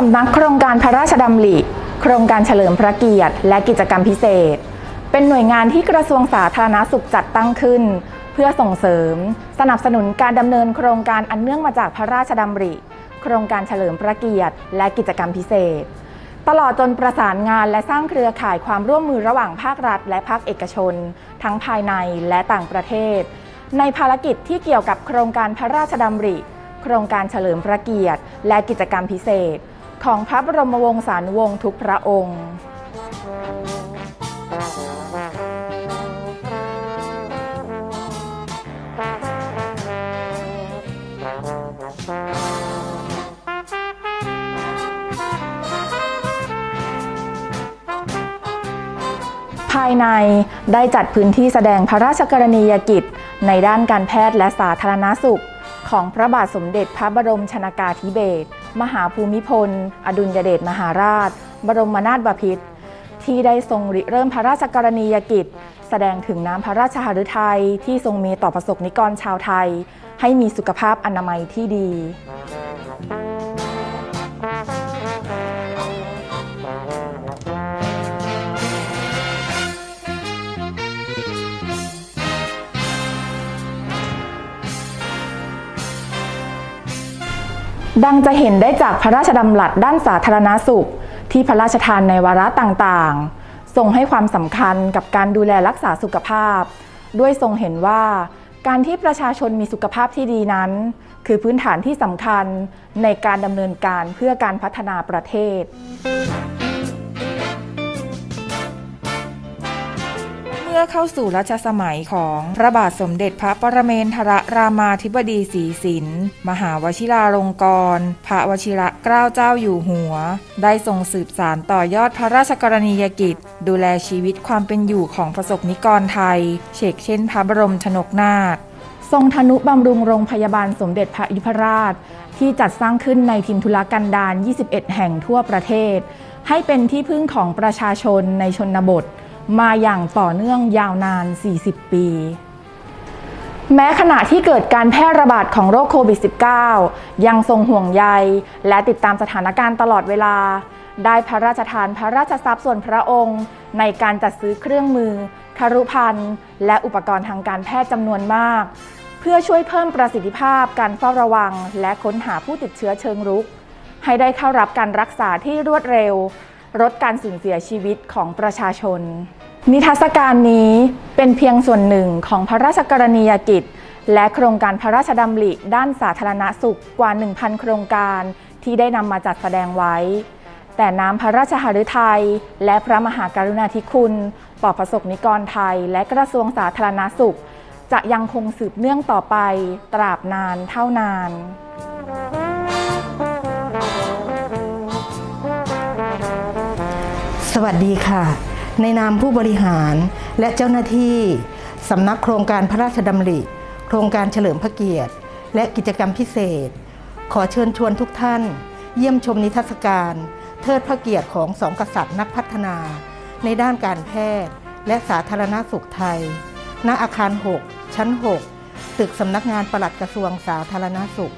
สำนักโครงการพระราชดำริ โครงการเฉลิมพระเกียรติ และกิจกรรมพิเศษ เป็นหน่วยงานที่กระทรวงสาธารณสุขจัดตั้งขึ้น เพื่อส่งเสริม สนับสนุนการดำเนินโครงการอันเนื่องมาจากพระราชดำริ โครงการเฉลิมพระเกียรติ และกิจกรรมพิเศษ ตลอดจนประสานงานและสร้างเครือข่ายความร่วมมือระหว่างภาครัฐ และภาคเอกชน ทั้งภายในและต่างประเทศ ในภารกิจที่เกี่ยวกับโครงการพระราชดำริ โครงการเฉลิมพระเกียรติ และกิจกรรมพิเศษ ของพระบรมวงศานุวงศ์ทุกพระองค์ภายในได้จัดพื้นที่แสดงพระราชกรณียกิจ ในด้านการแพทย์และสาธารณสุข ของพระบาทสมเด็จพระบรมชนากาธิเบศร มหาภูมิพล อดุลยเดชมหาราช บรมนาถบพิตรที่ได้ทรงริเริ่มพระราชกรณียกิจ แสดงถึงน้ำพระราชหฤทัยที่ทรงมีต่อประสบนิกรชาวไทย ให้มีสุขภาพอนามัยที่ดี ดังจะเห็นได้จากพระราชดำรัสด้านสาธารณสุข ที่พระราชทานในวาระต่างๆ ทรงให้ความสำคัญกับการดูแลรักษาสุขภาพ ด้วยทรงเห็นว่า การที่ประชาชนมีสุขภาพที่ดีนั้น คือพื้นฐานที่สำคัญในการดำเนินการเพื่อการพัฒนาประเทศ เมื่อเข้าสู่รัชสมัยของพระบาทสมเด็จพระปรเมนทรรามาธิบดีศรีสินมหาวชิราลงกรณ์พระวชิระเกล้าเจ้าอยู่หัว ได้ทรงสืบสารต่อยอดพระราชกรณียกิจ ดูแลชีวิตความเป็นอยู่ของประสบนิกรไทย เชกเช่นพระบรมชนกนาถทรงทนุบำรุงโรงพยาบาลสมเด็จพระยุพราช ที่จัดสร้างขึ้นในทินทุรกันดาร 21 แห่งทั่วประเทศ ให้เป็นที่พึ่งของประชาชนในชนบท มาอย่างต่อเนื่องยาวนาน 40 ปี แม้ขณะที่เกิดการแพร่ระบาดของโรคโควิด -19 ยังทรงห่วงใย และติดตามสถานการณ์ตลอดเวลา ได้พระราชทานพระราชทรัพย์ส่วนพระองค์ ในการจัดซื้อเครื่องมือคารุภัณฑ์และอุปกรณ์ทางการแพทย์จำนวนมาก เพื่อช่วยเพิ่มประสิทธิภาพการเฝ้าระวัง และค้นหาผู้ติดเชื้อเชิงรุก ให้ได้เข้ารับการรักษาที่รวดเร็วลดการสูญเสียชีวิตของประชาชน นิทรรศการนี้เป็นเพียงส่วนหนึ่งของพระราชกรณียกิจ และโครงการพระราชดำริด้านสาธารณสุขกว่า 1,000 โครงการที่ได้นำมาจัดแสดงไว้ แต่น้ำพระราชหฤทัยและพระมหากรุณาธิคุณ ต่อประสบนิกรไทย และกระทรวงสาธารณสุข จะยังคงสืบเนื่องต่อไปตราบนานเท่านานสวัสดีค่ะ ในนามผู้บริหารและเจ้าหน้าที่สำนักโครงการพระราชดำริ โครงการเฉลิมพระเกียรติ และกิจกรรมพิเศษ ขอเชิญชวนทุกท่าน เยี่ยมชมนิทรรศการ เทิดพระเกียรติของสองกษัตริย์นักพัฒนา ในด้านการแพทย์ และสาธารณสุขไทย ณอาคาร 6 ชั้น 6 ตึกสำนักงานปลัดกระทรวงสาธารณสุข